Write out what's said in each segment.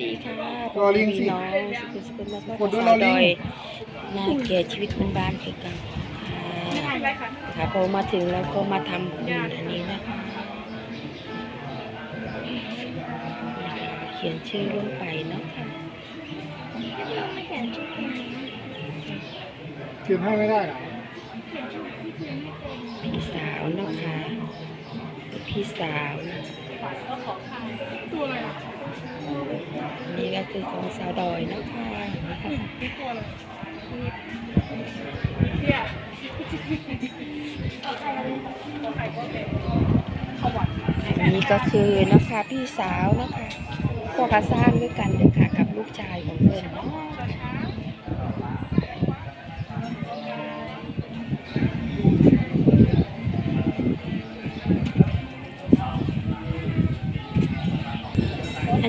ดีค่ะรอลิงสิพี่น้องสุขุมสุขุมแล้วก็กดด้วยสาวรอลิงดอยหน้าแก่ชีวิตคนบ้านคือกันค่ะค่ะพอมาถึงแล้วก็มาทำบุญอันนี้นะคะเขียนชื่อลงไปเนาะค่ะเขียนให้ไม่ได้เหรอพี่สาวเนาะค่ะพี่สาวนี่ก็ คือของสาวดอยเนาะค่ะนี่ค่ะอันนี้ก็คือนะคะพี่สาวนะคะพวกกระสร้างด้วยกันเลยค่ะกับลูกชายของเพื่อนเนาะ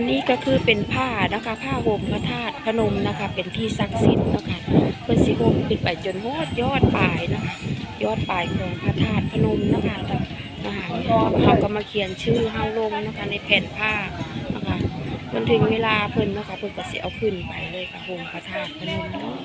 นี้ก็คือเป็นผ้านะคะ ผ้าห่มพระธาตุพนมนะคะ เป็นที่ศักดิ์สิทธิ์นะคะเพื่อสิห่มขึ้นไปจนฮอดยอดปลายนะคะ ยอดปลายของพระธาตุพนมนะคะแต่นะคะเขาก็มาเขียนชื่อเฮาลงนะคะ ในแผ่นผ้านะคะจนถึงเวลาเพิ่นนะคะเพิ่นก็สิเอาขึ้นไปเลยค่ะห่มพระธาตุพนมเนาะ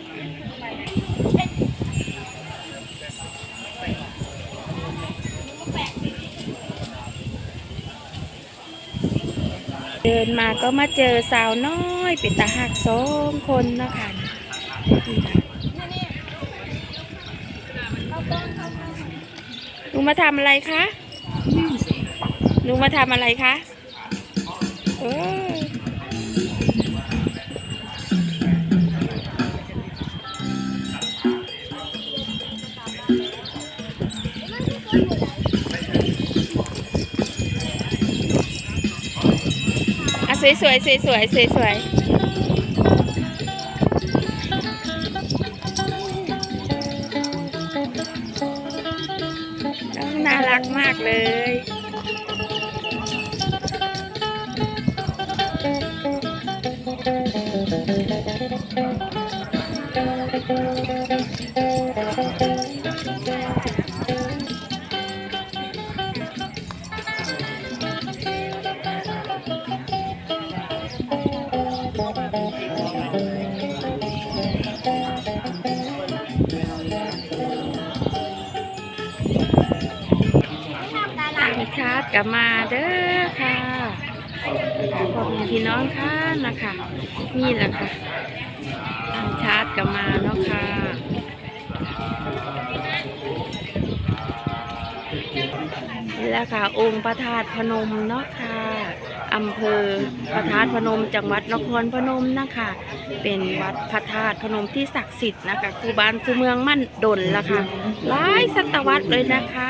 เดินมาก็มาเจอสาวน้อยเป็นตาหักสองคนนะคะนี่ค่ะหนูมาทำอะไรคะหนูมาทำอะไรคะเออ สวยสวยสวยสวยสวยสวยน่ารักมากเลย กลับมาเด้อค่ะพ่อแม่พี่น้องค่ะนะคะนี่แหละค่ะต่างชาติกลับมาเนาะค่ะนี่แหละค่ะ องค์พระธาตุพนมเนาะค่ะอำเภอพระธาตุพนม จังหวัดนครพนมนะคะ เป็นวัดพระธาตุพนมที่ศักดิ์สิทธิ์นะคะคู่บ้านคู่เมืองมั่นดนละค่ะหลายศตวรรษเลยนะคะ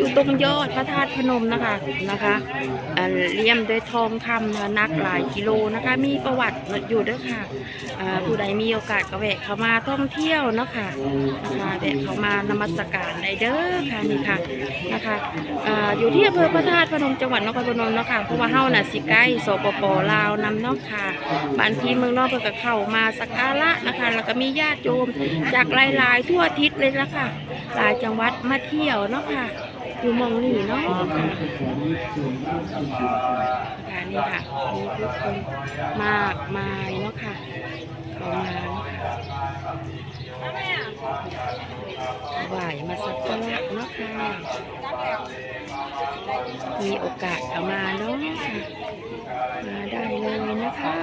อยู่ตรงยอดพระธาตุพนมนะคะนะคะเลี่ยมด้วยทองคำนะนักหลายกิโลนะคะ มีประวัติอยู่ด้วยค่ะผู้ใดมีโอกาสก็แวะเข้ามาท่องเที่ยวนะค่ะนะคะแวะเข้ามานมัสการได้เด้อค่ะนี่ค่ะนะคะออยู่ที่อำเภอพระธาตุพนมจังหวัดนครพนมเนาะค่ะเพราะว่าเฮาน่ะสิใกล้สปปลาวนำเนาะค่ะบ้านพี่เมืองนอกเพิ่นก็เข้ามาสักการะนะคะ แล้วก็มีญาติโยมจากหลายๆ ทั่วทิศเลยละค่ะหลายจังหวัดมาเที่ยวเนาะค่ะ อยู่มองนี่เนาะค่ะนี่ค่ะนี่คือคนมากมายเนาะค่ะเขามาเนาะค่ะไหวมาสักการะเนาะค่ะมีโอกาสเอามาเนาะค่ะมาได้เลยนะคะ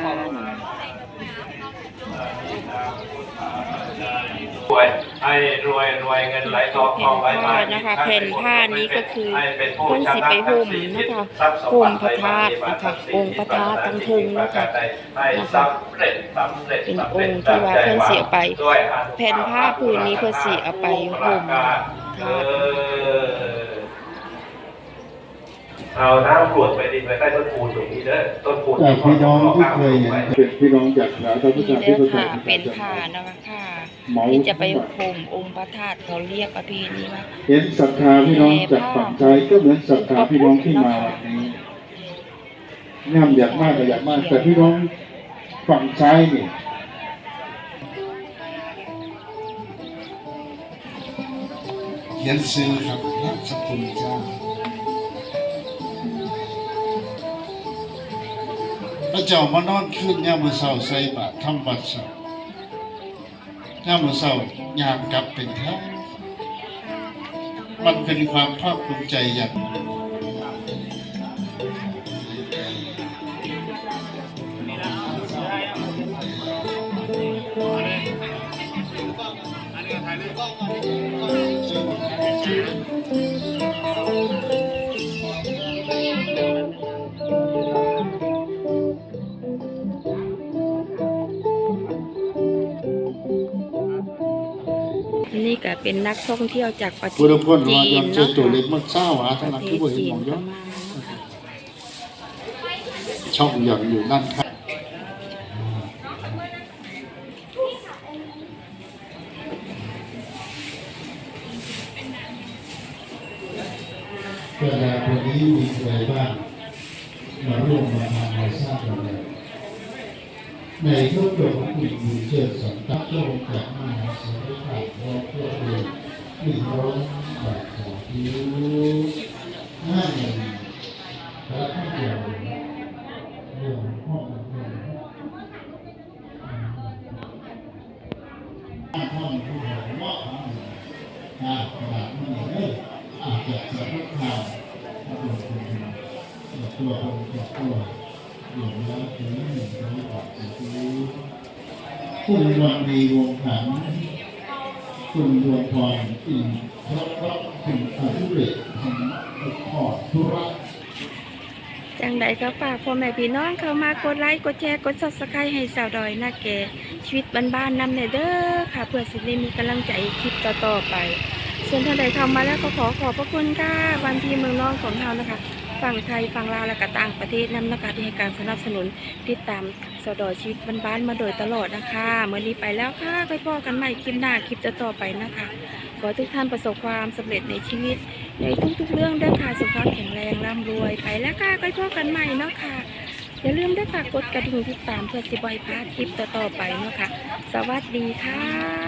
รวยให้รวยรวยเงินไหลทองทองไหลมาแผ่นผ้านะคะแผ่นผ้านี้ก็คือเพิ่นสิไปห่มนะคะห่มพระธาตุนะคะองค์พระธาตุทั้งทึงนะคะให้สำเร็จสำเร็จเป็นองค์ที่ว่าเพิ่นเสียไปด้วยอนุภาพแผ่นผ้าผืนนี้เพิ่นสิเอาไปห่มเอธาตุอ เอาน้ำกรวดไปดินไว้ใต้ต้นคูนตรงนี้เด้อต้นคูนจากพี่น้องที่เคยเห็นเป็นพี่น้องจากสาธารณนี่รัฐเด้ที่อประค่ะชาเป็นผ้านะคะค่ะเหมาที่จะไปห่มองค์พระธาตุเขาเรียกประเพณีว่าเห็นศรัทธาพี่น้องจากฝั่งใจก็เหมือนศรัทธาพี่น้องที่มาวันนี้ย่ำอยากมากก็อยากมาก แต่พี่น้องฝั่งซ้ายนี่เขียนซื้อครับนักสกุลเจ้า ระเจ้ามานอนคืนยามมื้อเช้าใส่บาตรทำบัตรเช้ายามมื้อเช้ายามกลับเป็นแถวมันเป็นความภาคภูมิใจอย่างนี่ก็ นี่ก็เป็นนักท่องเที่ยวจากประเทศจีนเจอเนาะตัวเล็กมันเศร้าหาปทั้งระนั้นเทคือศบ่เห็นจีหมนองย้อนมาช่องอย่างอยู่นั่นครับเวลาคนนี้มีใครบ้างมาร่วมมาทำมาสร้างกันเลย ในทุกตัวของคุณมีเชื่อสัมตักโลกจากมหาสมุทรภาคโลกโลกเลยมีร้องบาดของผิวห้าหนึ่งพระพุทธเจ้าเรื่องห้องเรื่องห้องห้องผู้ใหญ่เหมาะของหนึ่งอากระดาษมันเลยอาจจะสะดุดข่าวพระองค์เป็นตัวองค์ตัว อยู่แล้วถึงหนึ่งร้งอยบาทสิคุณวันดีวงขันคุณดวงพรอินทรพระคุณอายุเรศของขอธุระจังใดก็ฝากพ่อแม่พี่น้องเข้ามากดไลค์กดแชร์กด Subscribe ให้สาวดอยนาแกชีวิตบ้านๆนำเนเด้อค่ะ เพื่อสิได้มีกำลังใจคลิปต่อๆไป ส่วนท่านใดเข้ามาแล้วก็ขอขอบพระคุณค่ะวันที่เมืองน้องของเรานะคะ ฝั่งไทยฝั่งลาวและก็ต่างประเทศนำนะคะที่ให้การสนับสนุนติดตามสดอชีวิตบ้านๆมาโดยตลอดนะคะเมื่อนี้ไปแล้วค่ะไปพอกันใหม่คลิปหน้าคลิปจะต่อไปนะคะ ขอทุกท่านประสบความสำเร็จในชีวิต ในทุกๆเรื่องด้วยค่ะสุขภาพแข็งแรงร่ำรวยไปแล้วค่ะไปพบกันใหม่เนาะค่ะอย่าลืมด้วยค่ะกดกระดิ่งติดตามเพื่อสิบอยพลาดคลิปต่อๆไปเนาะค่ะสวัสดีค่ะ